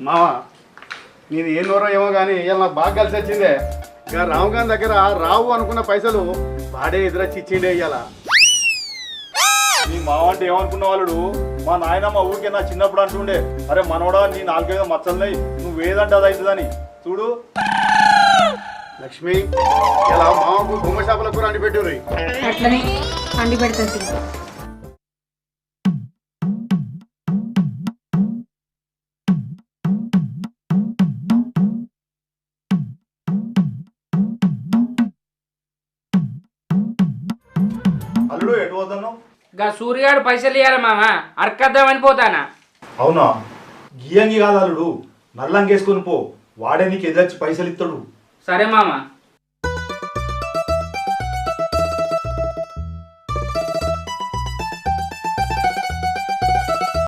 మావా నీది ఏ నూరో ఏమో కానీ ఇవాళ నాకు బాగా కలిసి వచ్చిందే. ఇక రావు గారి దగ్గర రావు అనుకున్న పైసలు వాడే ఎదురొచ్చి ఇచ్చిండే ఇవాళ నీ మావ అంటే ఏమనుకున్న వాళ్ళు మా నాయనమ్మ ఊరికే నా చిన్నప్పుడు అంటుండే అరే మనవడా నీ నాలుగైదు మచ్చలున్నాయి నువ్వేదంటే అది అవుతుందని. చూడు. లక్ష్మి ఇలా మామకు బొమ్మ షాపుల కూర అండి పెట్టుర్రి. అట్లనే అండి పెడతాను అల్లుడు ఎటు పోతాను? గా సూర్యగాడు పైసలు ఇవ్వాలి మామ అరకద్దామని పోతానా? అవునా? గియంగి కాదు అల్లుడు నల్లంగేసుకొని పో వాడే నీకు ఎదురొచ్చి పైసలు ఇస్తాడు సరే మామ.